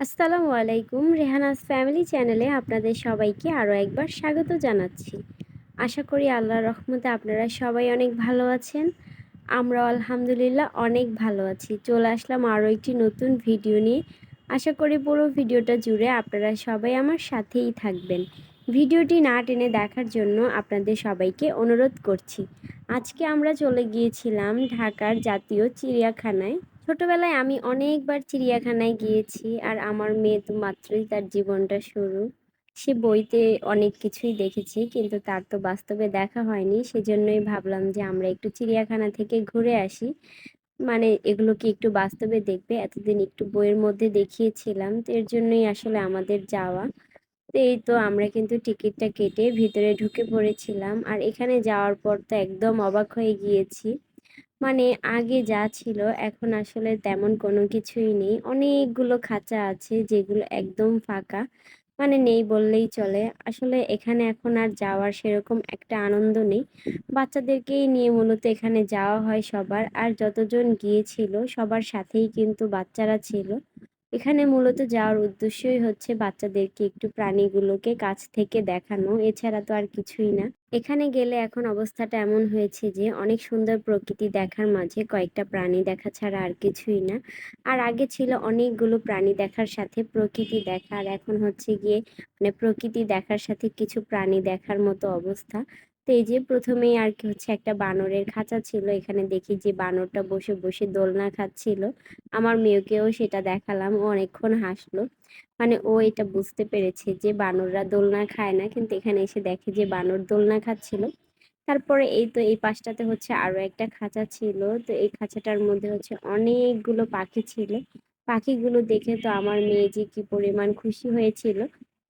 আসসালামু আলাইকুম। রেহানাস ফ্যামিলি চ্যানেলে আপনাদের সবাইকে আরও একবার স্বাগত জানাচ্ছি। আশা করি আল্লাহর রহমতে আপনারা সবাই অনেক ভালো আছেন। আমরাও আলহামদুলিল্লাহ অনেক ভালো আছি। চলে আসলাম আরও একটি নতুন ভিডিও নিয়ে। আশা করি পুরো ভিডিওটা জুড়ে আপনারা সবাই আমার সাথেই থাকবেন। ভিডিওটি না টেনে দেখার জন্য আপনাদের সবাইকে অনুরোধ করছি। আজকে আমরা চলে গিয়েছিলাম ঢাকার জাতীয় চিড়িয়াখানায়। ছোটবেলায় আমি অনেকবার চিড়িয়াখানায় গিয়েছি আর আমার মেয়ে তো মাত্রই তার জীবনটা শুরু। সে বইতে অনেক কিছুই দেখেছি কিন্তু তার তো বাস্তবে দেখা হয়নি। সেজন্যই ভাবলাম যে আমরা একটু চিড়িয়াখানা থেকে ঘুরে আসি। মানে এগুলো কি একটু বাস্তবে দেখবে। এতদিন একটু বইয়ের মধ্যে দেখিয়েছিলাম। তো এর জন্যই আসলে আমাদের যাওয়া। তো এই তো আমরা কিন্তু টিকিটটা কেটে ভিতরে ঢুকে পড়েছিলাম। আর এখানে যাওয়ার পর তো একদম অবাক হয়ে গিয়েছি। মানে আগে যা ছিল, এখন আসলে তেমন কোনো কিছুই নেই। অনেকগুলো খাঁচা আছে যেগুলো একদম ফাঁকা মানে নেই বললেই চলে। আসলে এখানে এখন আর যাওয়ার সেরকম একটা আনন্দ নেই। বাচ্চাদেরকেই নিয়ে মূলত এখানে যাওয়া হয় সবার। আর যতজন গিয়েছিল সবার সাথেই কিন্তু বাচ্চারা ছিল। এখানে মূলত যাওয়ার উদ্দেশ্যই হচ্ছে বাচ্চাদেরকে একটু প্রাণীগুলোকে কাছ থেকে দেখানো, এছাড়া তো আর কিছুই না। এখানে গেলে এখন অবস্থাটা এমন হয়েছে যে, অনেক সুন্দর প্রকৃতি দেখার মাঝে কয়েকটা প্রাণী দেখা ছাড়া আর কিছুই না। আর আগে ছিল অনেকগুলো প্রাণী দেখার সাথে প্রকৃতি দেখা, আর এখন হচ্ছে গিয়ে মানে প্রকৃতি দেখার সাথে কিছু প্রাণী দেখার মতো অবস্থা। তো এই যে প্রথমেই আর কি হচ্ছে একটা বানরের খাঁচা ছিল। এখানে দেখি যে বানরটা বসে বসে দোলনা খাচ্ছিল। আমার মেয়েকেও সেটা দেখালাম। ও অনেকক্ষণ হাসলো। মানে ও এটা বুঝতে পেরেছে যে বানররা দোলনা খায় না। কিন্তু এখানে এসে দেখে যে বানর দোলনা খাচ্ছিল। তারপরে এই তো এই পাশটাতে হচ্ছে আরও একটা খাঁচা ছিল। তো এই খাঁচাটার মধ্যে হচ্ছে অনেকগুলো পাখি ছিল। পাখিগুলো দেখে তো আমার মেয়ে যে কি পরিমাণ খুশি হয়েছিল।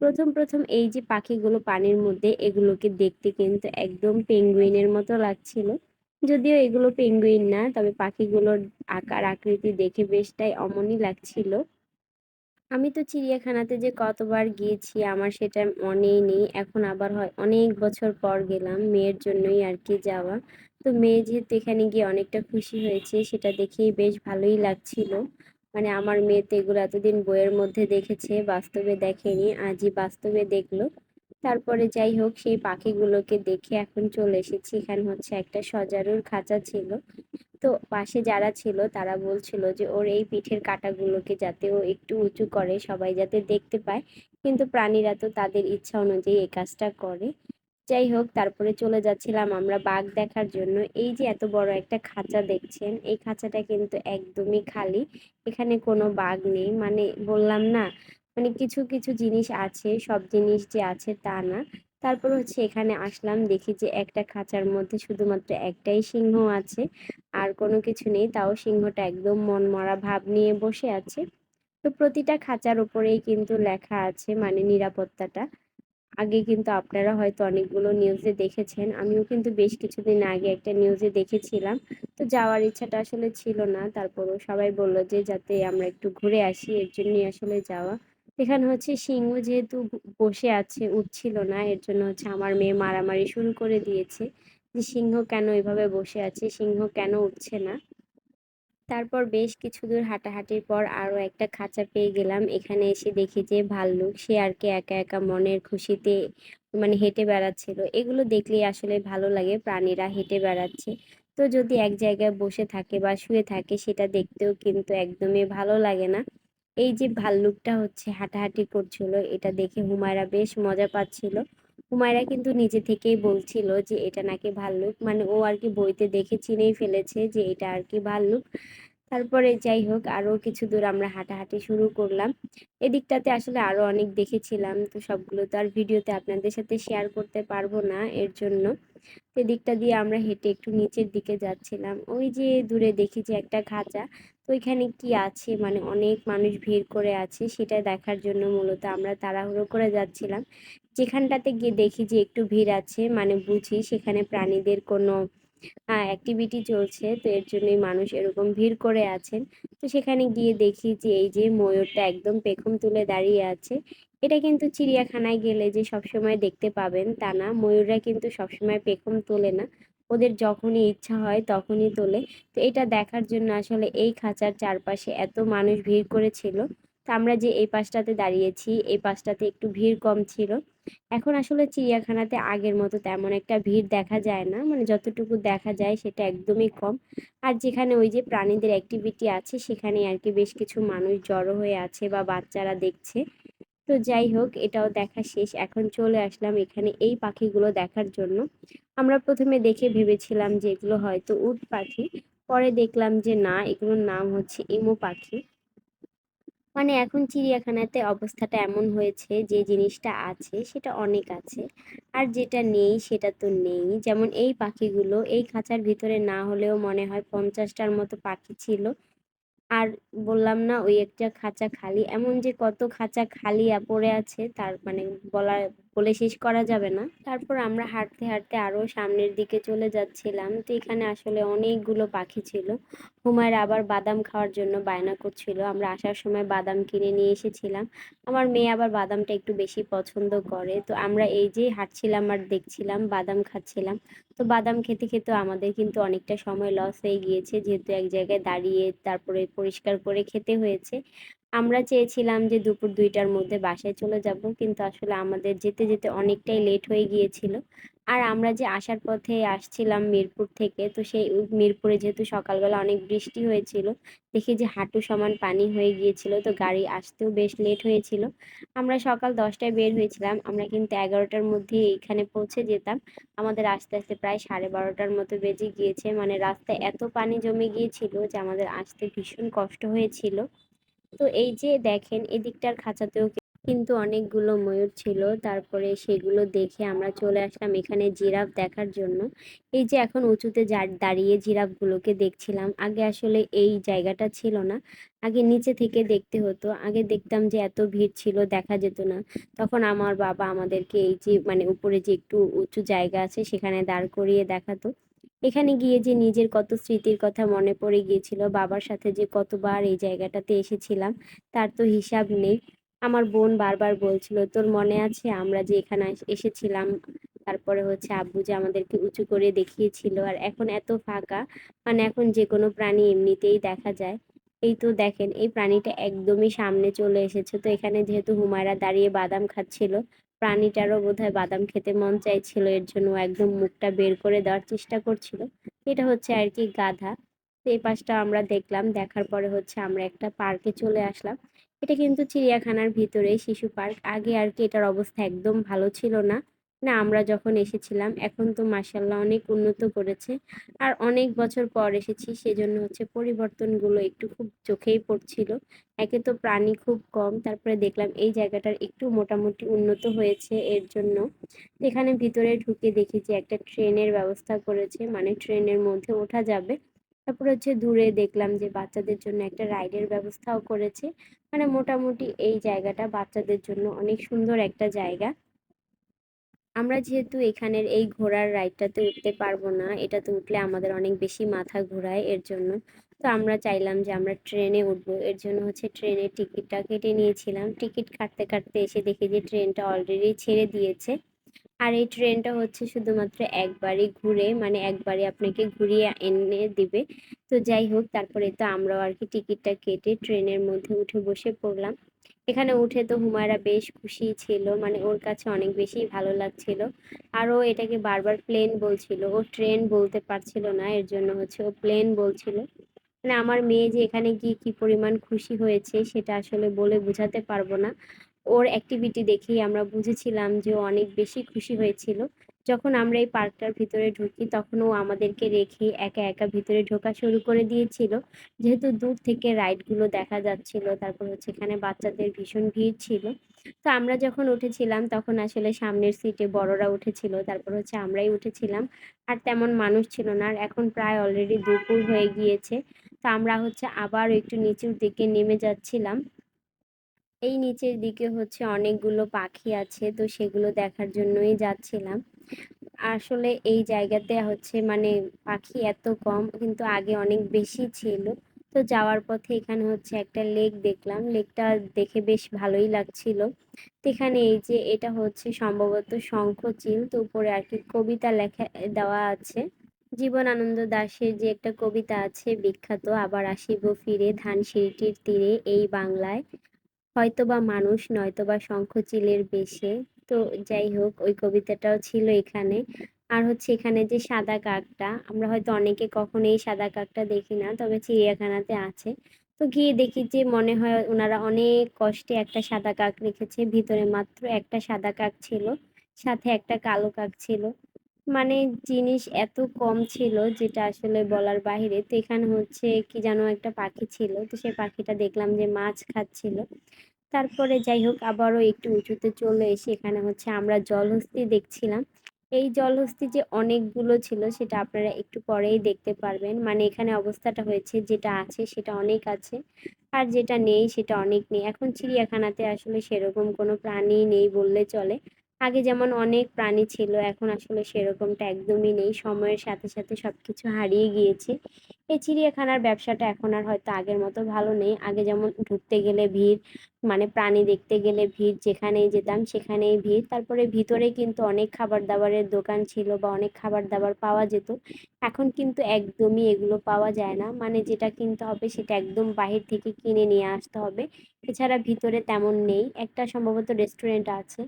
প্রথম প্রথম এই যে পাখিগুলো পানির মধ্যে এগুলোকে দেখতে কিন্তু একদম পেঙ্গুইনের মতো লাগছিল। যদিও এগুলো পেঙ্গুইন না, তবে পাখিগুলোর আকার, আকৃতি দেখে বেশটাই অমনই লাগছিল। আমি তো চিড়িয়াখানাতে যে কতবার গিয়েছি আমার সেটা মনেই নেই। এখন আবার হয়, অনেক বছর পর গেলাম মেয়ের জন্যই আর কি যাওয়া। তো মেয়ে যেহেতু এখানে গিয়ে অনেকটা খুশি হয়েছে, সেটা দেখেই বেশ ভালোই লাগছিল। মানে আমার মেয়ে তো এগুলো এতদিন বইয়ের মধ্যে দেখেছে, বাস্তবে দেখেনি, আজই বাস্তবে দেখল। তারপরে যাই হোক, সেই পাখিগুলোকে দেখে এখন চলে এসেছি। এখানে হচ্ছে একটা সজারুর খাঁচা ছিল। তো পাশে যারা ছিল, তারা বলছিল যে ওর এই পিঠের কাঁটাগুলোকে যাতে ও একটু উঁচু করে, সবাই যাতে দেখতে পায়। কিন্তু প্রাণীরা তো তাদের ইচ্ছা অনুযায়ী এই কাজটা করে। যাই হোক, তারপরে চলে যাচ্ছিলাম আমরা বাঘ দেখার জন্য। এই যে এত বড় একটা খাঁচা দেখছেন, এই খাঁচাটা কিন্তু একদমই খালি। এখানে কোনো বাঘ নেই। মানে বললাম না মানে কিছু কিছু জিনিস আছে, সব জিনিস যে আছে তা না। তারপর হচ্ছে এখানে আসলাম, দেখি যে একটা খাঁচার মধ্যে শুধুমাত্র একটাই সিংহ আছে। আর কোনো কিছু নেই, তাও সিংহটা একদম মনমরা ভাব নিয়ে বসে আছে। তো প্রতিটা খাঁচার উপরেই কিন্তু লেখা আছে মানে নিরাপত্তাটা। আগে কিন্তু আপনারা হয়তো অনেকগুলো নিউজে দেখেছেন। আমিও কিন্তু বেশ কিছুদিন আগে একটা নিউজে দেখেছিলাম। তো যাওয়ার ইচ্ছাটা আসলে ছিল না। তারপরও সবাই বলল যে, যাতে আমরা একটু ঘুরে আসি, এর জন্যই আসলে যাওয়া। এখানে হচ্ছে সিংহ যেহেতু বসে আছে, উঠছিল না, এর জন্য হচ্ছে আমার মেয়ে মারামারি শুরু করে দিয়েছে। যে সিংহ কেন এভাবে বসে আছে? সিংহ কেন উঠছে না? তারপর বেশ কিছু দূর হাঁটাহাঁটির পর আরও একটা খাঁচা পেয়ে গেলাম। এখানে এসে দেখি যে ভাল্লুক, সে আর কি একা একা মনের খুশিতে মানে হেঁটে বেড়াচ্ছিল। এগুলো দেখলেই আসলে ভালো লাগে, প্রাণীরা হেঁটে বেড়াচ্ছে। তো যদি এক জায়গায় বসে থাকে বা শুয়ে থাকে, সেটা দেখতেও কিন্তু একদমই ভালো লাগে না। এই যে ভাল্লুকটা হচ্ছে হাঁটাহাঁটি করছিল, এটা দেখে হুমায়রা বেশ মজা পাচ্ছিল। হুমায়রা কিন্তু নিজে থেকেই বলছিল যে, এটা নাকি ভাল্লুক মানে ও আর কি বইতে দেখে চিনেই ফেলেছে যে, এটা আর কি ভাল্লুক তারপরে যাই হোক, আরও কিছু দূর আমরা হাঁটাহাঁটি শুরু করলাম। এদিকটাতে আসলে আরও অনেক দেখেছিলাম, তো সবগুলো তো আর ভিডিওতে আপনাদের সাথে শেয়ার করতে পারব না এর জন্য। এদিকটা দিয়ে আমরা হেঁটে একটু নিচের দিকে যাচ্ছিলাম। ওই যে দূরে দেখি যে একটা খাঁচা তো ওইখানে কি আছে? মানে অনেক মানুষ ভিড় করে আছে, সেটা দেখার জন্য মূলত আমরা তাড়াহুড়ো করে যাচ্ছিলাম। যেখানটাতে গিয়ে দেখি যে একটু ভিড় আছে মানে বুঝি সেখানে প্রাণীদের কোনো অ্যাক্টিভিটি চলছে, তো এর জন্যই মানুষ এরকম ভিড় করে আছেন। তো সেখানে গিয়ে দেখি যে এই যে ময়ূরটা একদম পেখম তুলে দাঁড়িয়ে আছে। এটা কিন্তু চিড়িয়াখানায় গেলে যে সবসময় দেখতে পাবেন তা না, ময়ূররা কিন্তু সবসময় পেখম তোলে না। ওদের যখনই ইচ্ছা হয় তখনই তোলে। তো এটা দেখার জন্য আসলে এই খাঁচার চারপাশে এত মানুষ ভিড় করেছিল। তো আমরা যে এই পাশটাতে দাঁড়িয়েছি, এই পাশটাতে একটু ভিড় কম ছিল। এখন আসলে চিড়িয়াখানাতে আগের মতো তেমন একটা ভিড় দেখা যায় না। মানে যতটুকু দেখা যায় সেটা একদমই কম। আর যেখানে ওই যে প্রাণীদের অ্যাক্টিভিটি আছে সেখানে আর কি বেশ কিছু মানুষ জড়ো হয়ে আছে বা বাচ্চারা দেখছে। তো যাই হোক, এটাও দেখা শেষ। এখন চলে আসলাম এখানে এই পাখিগুলো দেখার জন্য। আমরা প্রথমে দেখে ভেবেছিলাম যে এগুলো হয়তো উট পাখি। পরে দেখলাম যে না, এগুলোর নাম হচ্ছে ইমু পাখি। মানে এখন চিড়িয়াখানাতে অবস্থাটা এমন হয়েছে যে জিনিসটা আছে, সেটা অনেক আছে। আর যেটা নেই, সেটা তো নেই। যেমন এই পাখিগুলো, এই খাঁচার ভিতরে না হলেও মনে হয় পঞ্চাশটার মতো পাখি ছিল। আর বললাম না, ওই একটা খাঁচা খালি। এমন যে কত খাঁচা খালি পড়ে আছে, তার মানে বলা বলে শেষ করা যাবে না। তারপর আমরা হাঁটতে হাঁটতে আরও সামনের দিকে চলে যাচ্ছিলাম। তো এখানে আসলে অনেকগুলো পাখি ছিল। হুমায়রা আবার বাদাম খাওয়ার জন্য বায়না করছিল। আমরা আসার সময় বাদাম কিনে নিয়ে এসেছিলাম। আমার মেয়ে আবার বাদামটা একটু বেশি পছন্দ করে। তো আমরা এই যে হাঁটছিলাম আর দেখছিলাম, বাদাম খাচ্ছিলাম। তো বাদাম খেতে খেতে আমাদের কিন্তু অনেকটা সময় লস হয়ে গিয়েছে। যেহেতু এক জায়গায় দাঁড়িয়ে তারপরে পরিষ্কার করে খেতে হয়েছে। আমরা চেয়েছিলাম যে দুপুর দুইটার মধ্যে বাসায় চলে যাব, কিন্তু আসলে আমাদের যেতে যেতে অনেকটাই লেট হয়ে গিয়েছিল। আর আমরা যে আসার পথে আসছিলাম মিরপুর থেকে, তো সেই মিরপুরে যেহেতু সকালবেলা অনেক বৃষ্টি হয়েছিল, দেখি যে হাঁটু সমান পানি হয়ে গিয়েছিল, তো গাড়ি আসতেও বেশ লেট হয়েছিল। আমরা সকাল দশটায় বের হয়েছিলাম, আমরা কিন্তু এগারোটার মধ্যে এইখানে পৌঁছে যেতাম। আমাদের আস্তে আস্তে প্রায় সাড়ে বারোটার মতো বেজে গিয়েছে মানে রাস্তায় এত পানি জমে গিয়েছিল যে আমাদের আসতে ভীষণ কষ্ট হয়েছিল। তো এই যে দেখেন, এদিকটার খাঁচাতেও কিন্তু অনেকগুলো ময়ূর ছিল। তারপরে সেগুলো দেখে আমরা চলে আসলাম এখানে জিরাফ দেখার জন্য। এই যে এখন উঁচুতে দাঁড়িয়ে জিরাফগুলোকে দেখছিলাম। আগে আসলে এই জায়গাটা ছিল না। আগে নিচে থেকে দেখতে হতো। আগে দেখতাম যে এত ভিড় ছিল, দেখা যেত না। তখন আমার বাবা আমাদেরকে এই যে মানে উপরে যে একটু উঁচু জায়গা আছে, সেখানে দাঁড় করিয়ে দেখাতো। এখানে গিয়ে যে নিজের কত স্মৃতির কথা মনে পড়ে গিয়েছিল, বাবার সাথে যে কতবার এই জায়গাটাতে এসেছিলাম, তার তো হিসাব নেই। আমার বোন বারবার বলছিল, তোর মনে আছে আমরা যে এখানে এসেছিলাম? তারপরে হচ্ছে আব্বু যে আমাদেরকে উঁচু করে দেখিয়েছিল। আর এখন এত ফাঁকা মানে এখন যে কোনো প্রাণী এমনিতেই দেখা যায়। এই তো দেখেন, এই প্রাণীটা একদমই সামনে চলে এসেছে। তো এখানে যেহেতু হুমায়রা দাঁড়িয়ে বাদাম খাচ্ছিল প্রাণীটারও বোধহয় বাদাম খেতে মন চাইছিল, এর জন্য একদম মুখটা বের করে দেওয়ার চেষ্টা করছিল। এটা হচ্ছে আর কি গাধা। তো এই পাশটা আমরা দেখলাম, দেখার পরে হচ্ছে আমরা একটা পার্কে চলে আসলাম। এটা কিন্তু চিড়িয়াখানার ভিতরে শিশু পার্ক আগে আর কি এটার অবস্থা একদম ভালো ছিল না। না, আমরা যখন এসেছিলাম, এখন তো মাসাল্লাহ অনেক উন্নত করেছে। আর অনেক বছর পর এসেছি, সেজন্য হচ্ছে পরিবর্তনগুলো একটু খুব চোখেই পড়ছিল। একে তো প্রাণী খুব কম, তারপরে দেখলাম এই জায়গাটার একটু মোটামুটি উন্নত হয়েছে এর জন্য। এখানে ভিতরে ঢুকে দেখি যে একটা ট্রেনের ব্যবস্থা করেছে মানে ট্রেনের মধ্যে ওঠা যাবে। তারপর হচ্ছে দূরে দেখলাম যে বাচ্চাদের জন্য একটা রাইডের ব্যবস্থাও করেছে। মানে মোটামুটি এই জায়গাটা বাচ্চাদের জন্য অনেক সুন্দর একটা জায়গা। আমরা যেহেতু এখানের এই ঘোড়ার রাইডটাতে উঠতে পারব না, এটাতে উঠলে আমাদের অনেক বেশি মাথা ঘোরায় এর জন্য। তো আমরা চাইলাম যে আমরা ট্রেনে উঠবো, এর জন্য হচ্ছে ট্রেনের টিকিটটা কেটে নিয়েছিলাম। টিকিট কাটতে কাটতে এসে দেখি যে ট্রেনটা অলরেডি ছেড়ে দিয়েছে। আর এই ট্রেনটা হচ্ছে শুধুমাত্র একবারই ঘুরে মানে একবারই আপনাকে ঘুরিয়ে এনে দিবে। তো যাই হোক, তারপরে তো আমরাও আর কি টিকিটটা কেটে ট্রেনের মধ্যে উঠে বসে পড়লাম। এখানে উঠে তো হুমায়রা বেশ খুশি ছিল মানে ওর কাছে অনেক বেশি ভালো লাগছিল। আর ও এটাকে বারবার প্লেন বলছিল, ও ট্রেন বলতে পারছিল না, এর জন্য হচ্ছে ও প্লেন বলছিল। মানে আমার মেয়ে যে এখানে গিয়ে কি পরিমাণ খুশি হয়েছে সেটা আসলে বলে বোঝাতে পারব না। ওর অ্যাক্টিভিটি দেখেই আমরা বুঝেছিলাম যে ও অনেক বেশি খুশি হয়েছিল। যখন আমরা এই পার্কটার ভিতরে ঢুকি, তখন ও আমাদেরকে রেখে একা একা ভিতরে ঢোকা শুরু করে দিয়েছিল। যেহেতু দূর থেকে রাইডগুলো দেখা যাচ্ছিল, তারপর হচ্ছে এখানে বাচ্চাদের ভীষণ ভিড় ছিল। তো আমরা যখন উঠেছিলাম, তখন আসলে সামনের সিটে বড়রা উঠেছিল, তারপর হচ্ছে আমরাই উঠেছিলাম। আর তেমন মানুষ ছিল না, আর এখন প্রায় অলরেডি দুপুর হয়ে গিয়েছে। তো আমরা হচ্ছে আবার একটু নিচুর দিকে নেমে যাচ্ছিলাম। এই নিচের দিকে হচ্ছে অনেকগুলো পাখি আছে, তো সেগুলো দেখার জন্যই যাচ্ছিলাম। আসলে এই জায়গাতে হচ্ছে মানে পাখি এত কম, কিন্তু আগে অনেক বেশি ছিল। তো যাওয়ার পথে এখানে হচ্ছে একটা লেক দেখলাম, লেকটা দেখে বেশ ভালোই লাগছিল। তো এখানে এই যে এটা হচ্ছে সম্ভবত শঙ্খচিল, তো উপরে আর কি কবিতা লেখা, দেওয়া আছে। জীবনানন্দ দাশের যে একটা কবিতা আছে, বিখ্যাত, আবার আসিব ফিরে ধানসিঁড়িটির তীরে এই বাংলায়। হয়তোবা মানুষ নয়তো নয়তোবা শঙ্খচিলের বেশে। তো যাই হোক, ওই কবিতাটাও ছিল এখানে। আর হচ্ছে এখানে যে সাদা কাকটা, আমরা হয়তো অনেকে কখনো এই সাদা কাকটা দেখি না, তবে চিড়িয়াখানাতে আছে। তো গিয়ে দেখি যে মনে হয় ওনারা অনেক কষ্টে একটা সাদা কাক রেখেছে। ভিতরে মাত্র একটা সাদা কাক ছিল, সাথে একটা কালো কাক ছিল। মানে জিনিস এত কম ছিল যেটা আসলে বলার বাইরে তো এখানে হচ্ছে কি যেন একটা পাখি ছিল। তো সেই পাখিটা দেখলাম যে মাছ খাচ্ছিল। তারপরে যাই হোক, আবারও একটু উঁচুতে চলে এসে এখানে হচ্ছে আমরা জলহস্তি দেখছিলাম। এই জলহস্তি যে অনেকগুলো ছিল সেটা আপনারা একটু পরেই দেখতে পারবেন। মানে এখানে অবস্থাটা হয়েছে যেটা আছে সেটা অনেক আছে। আর যেটা নেই সেটা অনেক নেই। এখন চিড়িয়াখানাতে আসলে সেরকম কোনো প্রাণী নেই বললে চলে। আগে যেমন অনেক প্রাণী ছিল, এখন আসলে সেরকমটা একদমই নেই। সময়ের সাথে সাথে সব কিছু হারিয়ে গিয়েছে। এই চিড়িয়াখানার ব্যবসাটা এখন আর হয়তো আগের মতো ভালো নেই। আগে যেমন ঢুকতে গেলে ভিড় মানে প্রাণী দেখতে গেলে ভিড়, যেখানেই যেতাম সেখানেই ভিড়। তারপরে ভিতরে কিন্তু অনেক খাবার দাবারের দোকান ছিল বা অনেক খাবার দাবার পাওয়া যেত। এখন কিন্তু একদমই এগুলো পাওয়া যায় না। মানে যেটা কিনতে হবে সেটা একদম বাহির থেকে কিনে নিয়ে আসতে হবে। এছাড়া ভিতরে তেমন নেই। একটা সম্ভবত রেস্টুরেন্ট আছে।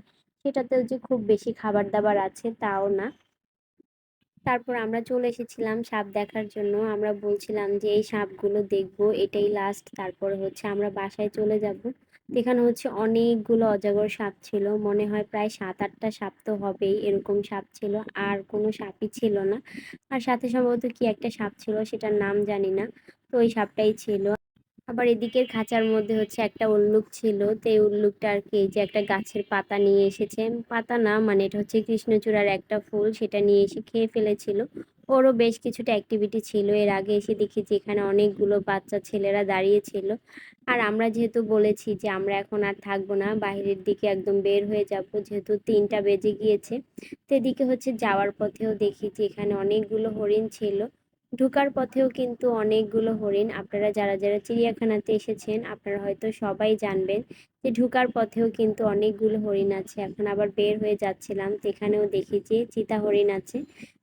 সেটাতেও যে খুব বেশি খাবার দাবার আছে তাও না। তারপর আমরা চলে এসেছিলাম সাপ দেখার জন্য। আমরা বলছিলাম যে, এই সাপগুলো দেখব, এটাই লাস্ট তারপর হচ্ছে আমরা বাসায় চলে যাব। এখানে হচ্ছে অনেকগুলো অজাগর সাপ ছিল। মনে হয় প্রায় সাত আটটা সাপ তো হবেই, এরকম সাপ ছিল। আর কোনো সাপই ছিল না। আর সাথে সম্ভবত কি একটা সাপ ছিল, সেটার নাম জানি না। তো ওই সাপটাই ছিল। আবার এদিকের খাঁচার মধ্যে হচ্ছে একটা উল্লুক ছিল, তো এই উল্লুকটা আর কি যে একটা গাছের পাতা নিয়ে এসেছে। পাতা না মানে এটা হচ্ছে কৃষ্ণচূড়ার একটা ফুল, সেটা নিয়ে এসে খেয়ে ফেলেছিল। ওরও বেশ কিছুটা অ্যাক্টিভিটি ছিল। এর আগে এসে দেখি যে এখানে অনেকগুলো বাচ্চা ছেলেরা দাঁড়িয়েছিল। আর আমরা যেহেতু বলেছি যে আমরা এখন আর থাকব না বাইরের দিকে একদম বের হয়ে যাব, যেহেতু তিনটা বেজে গিয়েছে। তো এদিকে হচ্ছে যাওয়ার পথেও দেখি যে এখানে অনেকগুলো হরিণ ছিল। ঢোকার পথেও কিন্তু অনেকগুলো হরিণ। আপনারা যারা যারা চিড়িয়াখানাতে এসেছেন, আপনারা হয়তো সবাই জানবেন যে ঢোকার পথেও কিন্তু অনেকগুলো হরিণ আছে। এখন আবার বের হয়ে যাচ্ছিলাম সেখানেও দেখি যে চিতা হরিণ আছে।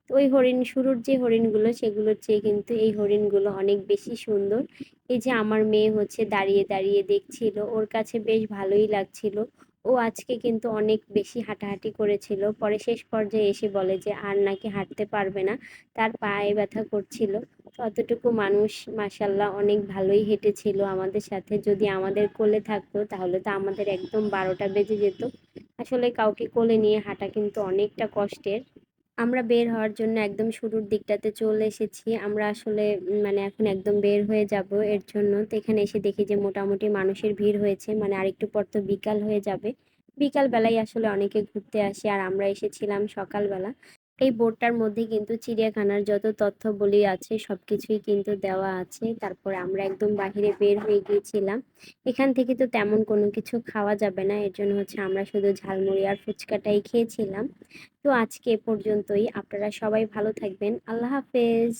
তো ওই হরিণ, শুরুর যে হরিণগুলো সেগুলোর চেয়ে কিন্তু এই হরিণগুলো অনেক বেশি সুন্দর। এই যে আমার মেয়ে হচ্ছে দাঁড়িয়ে দাঁড়িয়ে দেখছিল, ওর কাছে বেশ ভালোই লাগছিল। ও আজকে কিন্তু অনেক বেশি হাঁটাহাঁটি করেছিল। পরে শেষ পর্যায়ে এসে বলে যে, আর নাকি হাঁটতে পারবে না। তার পায়ে ব্যথা করছিল। অতটুকু মানুষ মাসাল্লাহ অনেক ভালোই হেঁটেছিল আমাদের সাথে। যদি আমাদের কোলে থাকতো, তাহলে তো আমাদের একদম বারোটা বেজে যেত। আসলে কাউকে কোলে নিয়ে হাঁটা কিন্তু অনেকটা কষ্টের। আমরা বের হওয়ার জন্য একদম শুরুর দিকটাতে চলে এসেছি। আমরা আসলে মানে এখন একদম বের হয়ে যাব এর জন্য। তো এখানে এসে দেখি যে মোটামুটি মানুষের ভিড় হয়েছে মানে আরেকটু পর তো বিকাল হয়ে যাবে। বিকাল বেলায় আসলে অনেকে ঘুরতে আসে, আর আমরা এসেছিলাম সকালবেলা। এই বোর্ডটার মধ্যে কিন্তু চিড়িয়াখানার যত তথ্য বলি আছে, সবকিছুই কিন্তু দেওয়া আছে। তারপরে আমরা একদম বাহিরে বের হয়ে গিয়েছিলাম। এখান থেকে তো তেমন কোনো কিছু খাওয়া যাবে না। এর জন্য হচ্ছে আমরা শুধু ঝালমুড়ি আর ফুচকাটাই খেয়েছিলাম। তো আজকে এ পর্যন্তই। আপনারা সবাই ভালো থাকবেন। আল্লাহ হাফেজ।